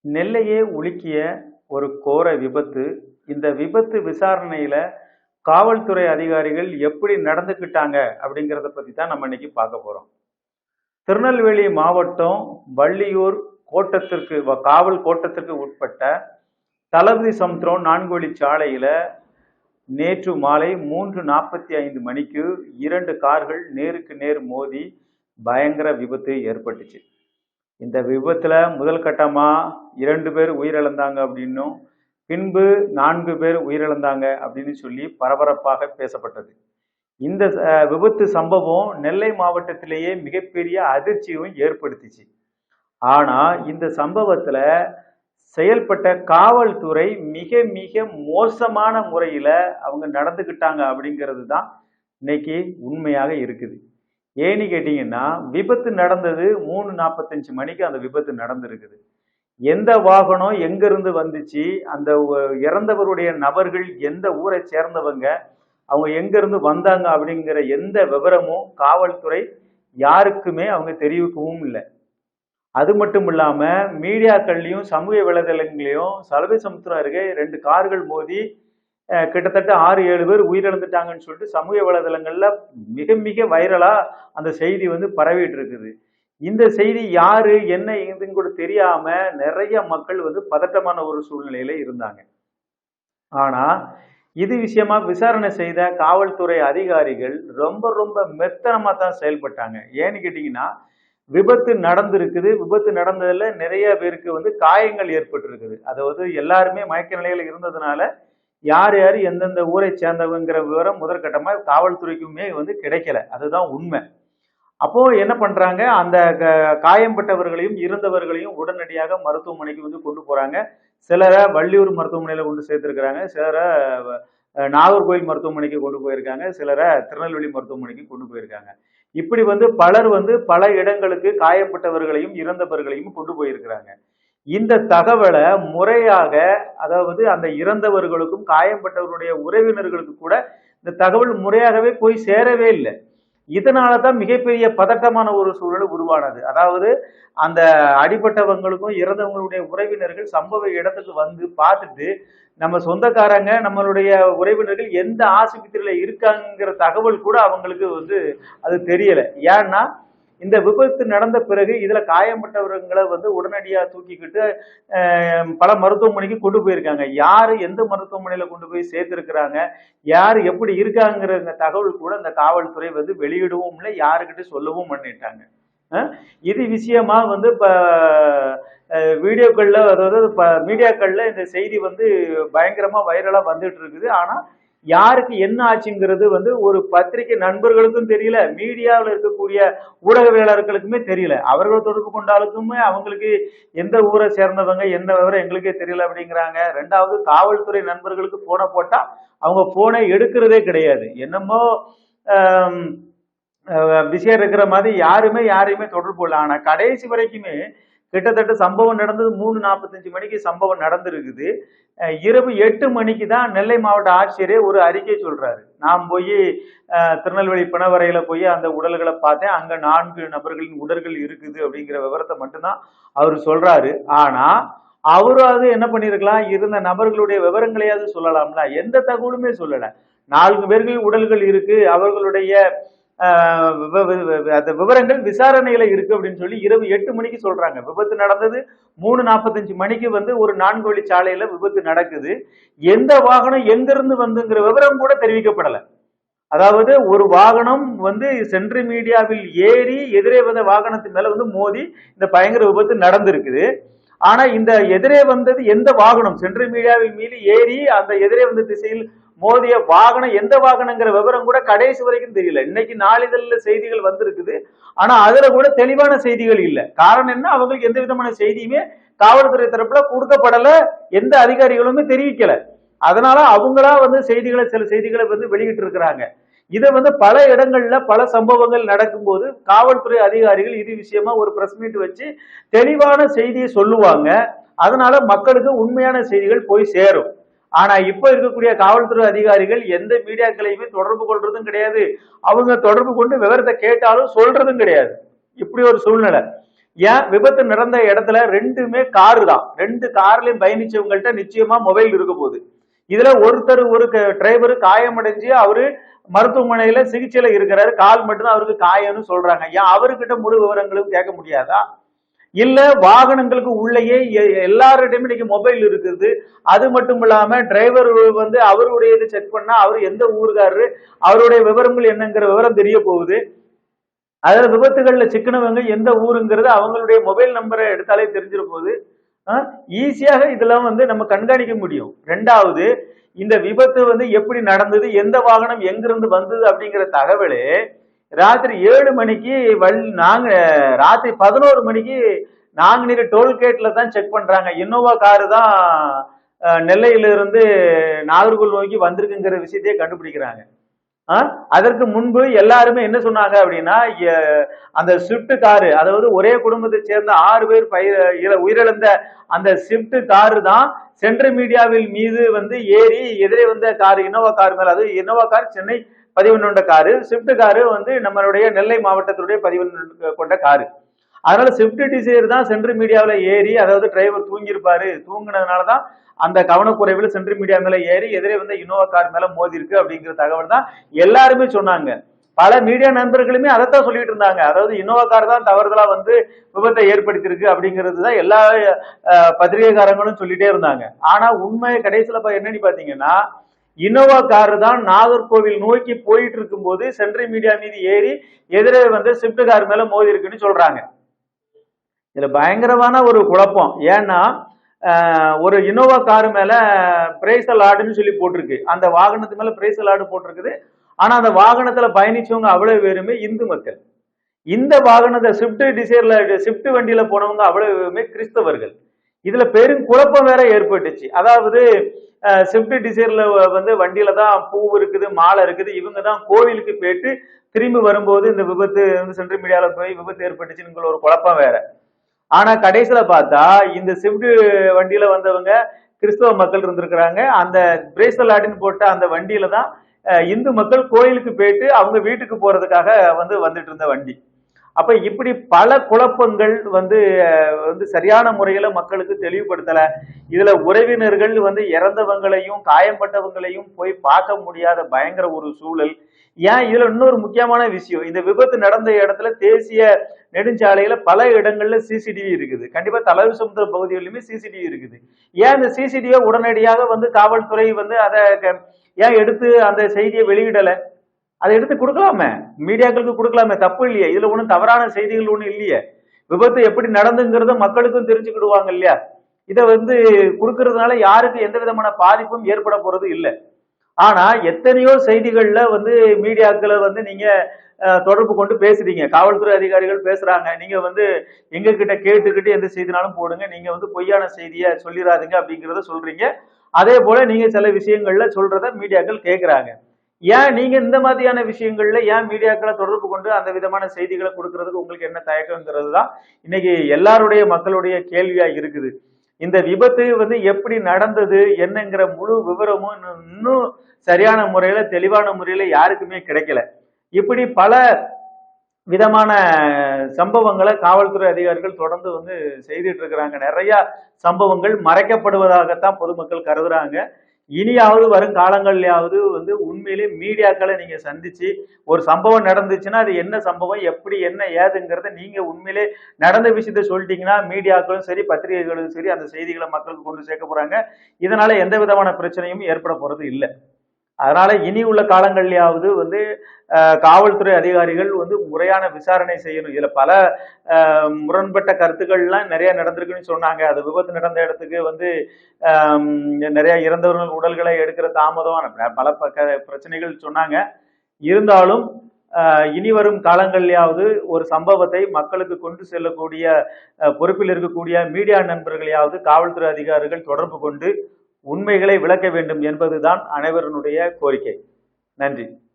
நெல்லையே உலுக்கிய ஒரு கோர விபத்து. இந்த விபத்து விசாரணையில காவல்துறை அதிகாரிகள் எப்படி நடந்துக்கிட்டாங்க அப்படிங்கிறத பத்தி தான் நம்ம இன்னைக்கு பார்க்க போறோம். திருநெல்வேலி மாவட்டம் வள்ளியூர் கோட்டத்திற்கு வ- காவல் கோட்டத்திற்கு உட்பட்ட தளபதி சமுத்திரம் நான்கு வழி சாலையில நேற்று மாலை மூன்று நாற்பத்தி ஐந்து மணிக்கு இரண்டு கார்கள் நேருக்கு நேர் மோதி பயங்கர விபத்து ஏற்பட்டுச்சு. இந்த விபத்துல முதல் கட்டமா இரண்டு பேர் உயிரிழந்தாங்க அப்படின்னும் பின்பு நான்கு பேர் உயிரிழந்தாங்க அப்படின்னு சொல்லி பரபரப்பாக பேசப்பட்டது. இந்த விபத்து சம்பவம் நெல்லை மாவட்டத்திலேயே மிகப்பெரிய அதிர்ச்சியும் ஏற்படுத்திச்சு. ஆனா இந்த சம்பவத்துல செயல்பட்ட காவல்துறை மிக மிக மோசமான முறையில அவங்க நடந்துக்கிட்டாங்க அப்படிங்கிறது தான் இன்னைக்கு உண்மையாக இருக்குது. ஏன்னு கேட்டீங்கன்னா விபத்து நடந்தது மூணு நாற்பத்தஞ்சு மணிக்கு அந்த விபத்து நடந்திருக்குது. எந்த வாகனம் எங்கிருந்து வந்துச்சு அந்த இறந்தவருடைய நபர்கள் எந்த ஊரை சேர்ந்தவங்க அவங்க எங்கிருந்து வந்தாங்க அப்படிங்கிற எந்த விவரமும் காவல்துறை யாருக்குமே அவங்க தெரிவிக்கவும் இல்லை. அது மட்டும் இல்லாமல் மீடியாக்கள்லையும் சமூக வலைதளங்களையும் சலவை சமுத்திரம் அருகே ரெண்டு கார்கள் மோதி கிட்டத்தட்ட ஆறு ஏழு பேர் உயிரிழந்துட்டாங்கன்னு சொல்லிட்டு சமூக வலைதளங்களில் மிக மிக வைரலா அந்த செய்தி வந்து பரவிட்டு இருக்குது இந்த செய்தி யாரு என்ன இதுன்னு கூட தெரியாம நிறைய மக்கள் வந்து பதட்டமான ஒரு சூழ்நிலையில இருந்தாங்க. ஆனா இது விஷயமா விசாரணை செய்த காவல்துறை அதிகாரிகள் ரொம்ப ரொம்ப மெத்தனமா தான் செயல்பட்டாங்க. ஏன்னு கேட்டீங்கன்னா விபத்து நடந்திருக்குது. விபத்து நடந்ததுல நிறைய பேருக்கு வந்து காயங்கள் ஏற்பட்டிருக்குது. அதாவது எல்லாருமே மயக்க நிலையில இருந்ததுனால யார் யார் எந்தெந்த ஊரை சேர்ந்தவங்கிற விவரம் முதற்கட்டமாக காவல்துறைக்குமே வந்து கிடைக்கல. அதுதான் உண்மை. அப்போ என்ன பண்றாங்க? அந்த க- காயம்பட்டவர்களையும் இருந்தவர்களையும் உடனடியாக மருத்துவமனைக்கு வந்து கொண்டு போறாங்க. சிலரை வள்ளியூர் மருத்துவமனையில கொண்டு சேர்த்துருக்கிறாங்க. சிலரை நாகர்கோவில் நாகர்கோயில் மருத்துவமனைக்கு கொண்டு போயிருக்காங்க. சிலரை திருநெல்வேலி மருத்துவமனைக்கு கொண்டு போயிருக்காங்க. இப்படி வந்து பலர் வந்து பல இடங்களுக்கு காயப்பட்டவர்களையும் இறந்தவர்களையும் கொண்டு போயிருக்கிறாங்க. இந்த தகவலை முறையாக அதாவது அந்த இறந்தவர்களுக்கும் காயம்பட்டவருடைய உறவினர்களுக்கு கூட இந்த தகவல் முறையாகவே போய் சேரவே இல்லை. இதனால தான் மிகப்பெரிய பதட்டமான ஒரு சூழல் உருவானது. அதாவது அந்த அடிபட்டவங்களுக்கும் இறந்தவங்களுடைய உறவினர்கள் சம்பவ இடத்துக்கு வந்து பார்த்துட்டு நம்ம சொந்தக்காரங்க நம்மளுடைய உறவினர்கள் எந்த ஆஸ்பத்திரியில இருக்காங்கிற தகவல் கூட அவங்களுக்கு வந்து அது தெரியல. ஏன்னா இந்த விபத்து நடந்த பிறகு இதுல காயம்பட்டவர்களை வந்து உடனடியா தூக்கிக்கிட்டு பல மருத்துவமனைக்கு கொண்டு போயிருக்காங்க. யாரு எந்த மருத்துவமனையில கொண்டு போய் சேர்த்திருக்கிறாங்க? யார் எப்படி இருக்காங்கிற தகவல் கூட இந்த காவல்துறை வந்து வெளியிடவும் இல்லை யாருக்கிட்ட சொல்லவும் பண்ணிட்டாங்க. இது விஷயமா வந்து இப்போ வீடியோக்களில் அதாவது மீடியாக்களில் இந்த செய்தி வந்து பயங்கரமாக வைரலாக வந்துட்டு இருக்குது. ஆனால் யாருக்கு என்ன ஆச்சுங்கிறது வந்து ஒரு பத்திரிகை நண்பர்களுக்கும் தெரியல மீடியாவில் இருக்கக்கூடிய ஊடகவியலாளர்களுக்குமே தெரியல. அவர்கள் தொடர்பு கொண்டாலுக்குமே அவங்களுக்கு எந்த ஊரை சேர்ந்தவங்க எந்த விவரம் எங்களுக்கே தெரியல அப்படிங்கிறாங்க. ரெண்டாவது காவல்துறை நண்பர்களுக்கு போனை போட்டா அவங்க போனை எடுக்கிறதே கிடையாது. என்னமோ விஷயம் இருக்கிற மாதிரி யாருமே யாரையுமே தொடர்பு இல்லை ஆனால் கடைசி வரைக்குமே கிட்டத்தட்ட சம்பவம் நடந்தது மூணு நாற்பத்தஞ்சு மணிக்கு சம்பவம் நடந்திருக்குது. இரவு எட்டு மணிக்கு தான் நெல்லை மாவட்ட ஆட்சியரே ஒரு அறிக்கை சொல்றாரு. நான் போய் திருநெல்வேலி பிணவரையில போய் அந்த உடல்களை பார்த்தேன். அங்க நான்கு நபர்களின் உடல்கள் இருக்குது அப்படிங்கிற விவரத்தை மட்டும்தான் அவர் சொல்றாரு. ஆனா அவரும் அது என்ன பண்ணிருக்கலாம்? இருந்த நபர்களுடைய விவரங்களையாவது சொல்லலாம்ல? எந்த தகவலுமே சொல்லல. நான்கு பேர்கள் உடல்கள் இருக்கு. அவர்களுடைய அந்த விவரங்கள் விசாரணையில இருக்கு அப்படின்னு சொல்லி இரவு எட்டு மணிக்கு சொல்றாங்க. விபத்து நடந்தது மூணு நாற்பத்தஞ்சு மணிக்கு வந்து ஒரு நான்கு வழி சாலையில விபத்து நடக்குது. எந்த வாகனம் எங்கிருந்து வந்துங்கிற விவரம் கூட தெரிவிக்கப்படல. அதாவது ஒரு வாகனம் வந்து சென்ட்ரி மீடியாவில் ஏறி எதிரே வந்த வாகனத்தின் மேல வந்து மோதி இந்த பயங்கர விபத்து நடந்திருக்குது. ஆனா இந்த எதிரே வந்தது எந்த வாகனம்? சென்ட்ரல் மீடியாவை மீது ஏறி அந்த எதிரே வந்த திசையில் மோதிய வாகனம் எந்த வாகனங்கிற விவரம் கூட கடைசி வரைக்கும் தெரியல. இன்னைக்கு நாளிதழில் செய்திகள் வந்திருக்குது. ஆனா அதுல கூட தெளிவான செய்திகள் இல்ல. காரணம் என்ன? அவங்களுக்கு எந்த விதமான செய்தியுமே காவல்துறை தரப்புல கொடுக்கப்படல. எந்த அதிகாரிகளுமே தெரிவிக்கல. அதனால அவங்களா வந்து செய்திகளை சில செய்திகளை வந்து வெளியிட்டு இருக்கிறாங்க இதை வந்து பல இடங்கள்ல பல சம்பவங்கள் நடக்கும்போது காவல்துறை அதிகாரிகள் இது விஷயமா ஒரு பிரஸ் மீட் வச்சு தெளிவான செய்தியை சொல்லுவாங்க. அதனால மக்களுக்கு உண்மையான செய்திகள் போய் சேரும். ஆனா இப்ப இருக்கக்கூடிய காவல்துறை அதிகாரிகள் எந்த மீடியாக்களையுமே தொடர்பு கொள்றதும் கிடையாது. அவங்க தொடர்பு கொண்டு விவரத்தை கேட்டாலும் சொல்றதும் கிடையாது. இப்படி ஒரு சூழ்நிலை. ஏன்? விபத்து நடந்த இடத்துல ரெண்டுமே காரு தான். ரெண்டு கார்லயும் பயணிச்சவங்கள்ட்ட நிச்சயமா மொபைல் இருக்க போகுது. இதுல ஒருத்தர் ஒரு டிரைவர் காயமடைஞ்சு அவரு மருத்துவமனையில சிகிச்சையில இருக்கிறாரு. கால் மட்டும்தான் அவருக்கு காயம்னு சொல்றாங்க. ஏன் அவர்கிட்ட முழு விவரங்களும் கேட்க முடியாதா? இல்ல வாகனங்களுக்கு உள்ளேயே எ- இன்னைக்கு மொபைல் இருக்குது. அது மட்டும் இல்லாம டிரைவர் வந்து அவருடைய இது செக் பண்ணா அவர் எந்த ஊருக்காரரு அவருடைய விவரங்கள் என்னங்கிற விவரம் தெரிய போகுது. அதுல விபத்துகள்ல சிக்கனவங்க எந்த ஊருங்கிறது அவங்களுடைய மொபைல் நம்பரை எடுத்தாலே தெரிஞ்சிட போகுது. ஈஸியாக இதெல்லாம் வந்து நம்ம கண்காணிக்க முடியும். ரெண்டாவது இந்த விபத்து வந்து எப்படி நடந்தது எந்த வாகனம் எங்கிருந்து வந்தது அப்படிங்கிற தகவல் ராத்திரி ஏழு மணிக்கு வல் நாங்க ராத்திரி பதினோரு மணிக்கு நாங்குநீர் டோல்கேட்ல தான் செக் பண்றாங்க. இன்னோவா காரு தான் நெல்லையிலிருந்து நாகர்கோவில் நோக்கி வந்திருக்குங்கிற விஷயத்தையே கண்டுபிடிக்கிறாங்க. அதற்கு முன்பு எல்லாருமே என்ன சொன்னாங்க அப்படின்னா அந்த ஸ்விஃப்ட் காரு அதாவது ஒரே குடும்பத்தை சேர்ந்த ஆறு பேர் பயிர் உயிரிழந்த அந்த ஸ்விஃப்ட் காரு தான் சென்ட்ரல் மீடியாவில் மீது வந்து ஏறி எதிரே வந்த கார் இனோவா கார் மேல. அது இனோவா கார் சென்னை பதிவு கொண்ட காரு ஸ்விஃப்ட் காரு வந்து நம்மளுடைய நெல்லை மாவட்டத்துடைய பதிவு கொண்ட காரு அதனால ஸ்விஃப்ட் டிசைர் தான் சென்ட்ரல் மீடியாவில் ஏறி அதாவது டிரைவர் தூங்கியிருப்பாரு. தூங்கினதுனால தான் அந்த கவனக்குறைவில் சென்ட்ரி மீடியா மேல ஏறி எதிரே வந்த இனோவா கார் மேல மோதி இருக்கு அப்படிங்கிற தகவல் தான் எல்லாருமே சொன்னாங்க. பல மீடியா நண்பர்களுமே அதைத்தான் சொல்லிட்டு இருந்தாங்க. அதாவது இனோவா கார் தான் தவறுதலா வந்து விபத்தை ஏற்படுத்தியிருக்கு அப்படிங்கிறது தான் எல்லா பத்திரிகைக்காரங்களும் சொல்லிட்டே இருந்தாங்க. ஆனா உண்மை கடைசியில என்னன்னு பாத்தீங்கன்னா இனோவா கார் தான் நாகர்கோவில் நோக்கி போயிட்டு இருக்கும்போது சென்ட்ரல் மீடியா மீது ஏறி எதிரே வந்து ஸ்விஃப்ட் கார் மேல மோதி இருக்குன்னு சொல்றாங்க. இதுல பயங்கரமான ஒரு குழப்பம். ஏன்னா ஒரு இனோவா காரு மேல பிரேசல் ஆடுன்னு சொல்லி போட்டிருக்கு. அந்த வாகனத்து மேல பிரேசல் ஆடு போட்டிருக்குது. ஆனா அந்த வாகனத்துல பயணிச்சவங்க அவ்வளவு பேருமே இந்து மக்கள். இந்த வாகனத்தை ஸ்விஃப்ட் டிசைர்ல ஸ்விஃப்ட் வண்டியில போனவங்க அவ்வளவு பேருமே கிறிஸ்தவர்கள். இதுல பெரும் குழப்பம் வேற ஏற்பட்டுச்சு. அதாவது ஸ்விஃப்ட் டிசைர்ல வந்து வண்டியில தான் பூ இருக்குது மாலை இருக்குது. இவங்க தான் கோவிலுக்கு போயிட்டு திரும்பி வரும்போது இந்த விபத்து வந்து சென்ட்ரல் மீடியாவில் போய் விபத்து ஏற்பட்டுச்சுங்கிற ஒரு குழப்பம் வேற. ஆனா கடைசியில பார்த்தா இந்த ஸ்விஃப்ட் வண்டியில வந்தவங்க கிறிஸ்தவ மக்கள் இருந்திருக்கிறாங்க. அந்த பிரேசலாட்டின்னு போட்ட அந்த வண்டியில தான் இந்து மக்கள் கோயிலுக்கு போயிட்டு அவங்க வீட்டுக்கு போறதுக்காக வந்து வந்துட்டு இருந்த வண்டி. அப்ப இப்படி பல குழப்பங்கள் வந்து வந்து சரியான முறையில மக்களுக்கு தெளிவுபடுத்தல. இதுல உறவினர்கள் வந்து இறந்தவங்களையும் காயம்பட்டவங்களையும் போய் பார்க்க முடியாத பயங்கர ஒரு சூழல். ஏன்? இதுல இன்னொரு முக்கியமான விஷயம். இந்த விபத்து நடந்த இடத்துல தேசிய நெடுஞ்சாலையில பல இடங்கள்ல சிசிடிவி இருக்குது. கண்டிப்பா தலைவு சமுத்திர பகுதிகளிலுமே சிசிடிவி இருக்குது. ஏன் இந்த சிசிடிவியை உடனடியாக வந்து காவல்துறை வந்து அதை க- ஏன் எடுத்து அந்த செய்தியை வெளியிடல? அதை எடுத்து கொடுக்கலாமே? மீடியாக்களுக்கு கொடுக்கலாமே? தப்பு இல்லையே. இதுல ஒண்ணும் தவறான செய்திகள் ஒண்ணும் இல்லையே. விபத்து எப்படி நடந்துங்கிறத மக்களுக்கும் தெரிஞ்சுக்கிடுவாங்க இல்லையா? இதை வந்து கொடுக்கறதுனால யாருக்கு எந்த விதமான பாதிப்பும் ஏற்பட போறது இல்லை. ஆனா எத்தனையோ செய்திகள்ல வந்து மீடியாக்களை வந்து நீங்க தொடர்பு கொண்டு பேசுறீங்க. காவல்துறை அதிகாரிகள் பேசுறாங்க. நீங்க வந்து எங்க கிட்ட கேட்டுக்கிட்டு எந்த செய்தினாலும் போடுங்க. நீங்க வந்து பொய்யான செய்தியை சொல்லிடாதீங்க அப்படிங்கிறத சொல்றீங்க. அதே போல நீங்க சில விஷயங்கள்ல சொல்றத மீடியாக்கள் கேட்கிறாங்க ஏன் நீங்க இந்த மாதிரியான விஷயங்கள்ல ஏன் மீடியாக்களை தொடர்பு கொண்டு அந்த விதமான செய்திகளை கொடுக்கறதுக்கு உங்களுக்கு என்ன தயக்கங்கிறது தான் இன்னைக்கு எல்லாருடைய மக்களுடைய கேள்வியா இருக்குது. இந்த விபத்து வந்து எப்படி நடந்தது? என்னங்கிற முழு விவரமும் இன்னும் இன்னும் சரியான முறையில தெளிவான முறையில யாருக்குமே கிடைக்கல. இப்படி பல விதமான சம்பவங்களை காவல்துறை அதிகாரிகள் தொடர்ந்து வந்து செய்துட்டு இருக்கிறாங்க. நிறைய சம்பவங்கள் மறைக்கப்படுவதாகத்தான் பொதுமக்கள் கருதுறாங்க. இனியாவது வரும் காலங்கள்லயாவது வந்து உண்மையிலே மீடியாக்களை நீங்க சந்திச்சு ஒரு சம்பவம் நடந்துச்சுன்னா அது என்ன சம்பவம் எப்படி என்ன ஏதுங்கிறத நீங்க உண்மையிலே நடந்த விஷயத்த சொல்லிட்டீங்கன்னா மீடியாக்களும் சரி பத்திரிகைகளும் சரி அந்த செய்திகளை மக்களுக்கு கொண்டு சேர்க்க போறாங்க. இதனால எந்த விதமான பிரச்சனையும் ஏற்பட போறது இல்லை. அதனால இனி உள்ள காலங்கள்லயாவது வந்து காவல்துறை அதிகாரிகள் வந்து முறையான விசாரணை செய்யணும். இதுல பல முரண்பட்ட கருத்துக்கள்லாம் நிறைய நடந்திருக்குன்னு சொன்னாங்க. அது விபத்து நடந்த இடத்துக்கு வந்து நிறைய இறந்தவர்கள் உடல்களை எடுக்கிற தாமதம் பல பக்க பிரச்சனைகள் சொன்னாங்க. இருந்தாலும் இனி வரும் காலங்கள்லயாவது ஒரு சம்பவத்தை மக்களுக்கு கொண்டு செல்லக்கூடிய பொறுப்பில் இருக்கக்கூடிய மீடியா நண்பர்களையாவது காவல்துறை அதிகாரிகள் தொடர்பு கொண்டு உண்மைகளை விளக்க வேண்டும் என்பதுதான் அனைவருடைய கோரிக்கை. நன்றி.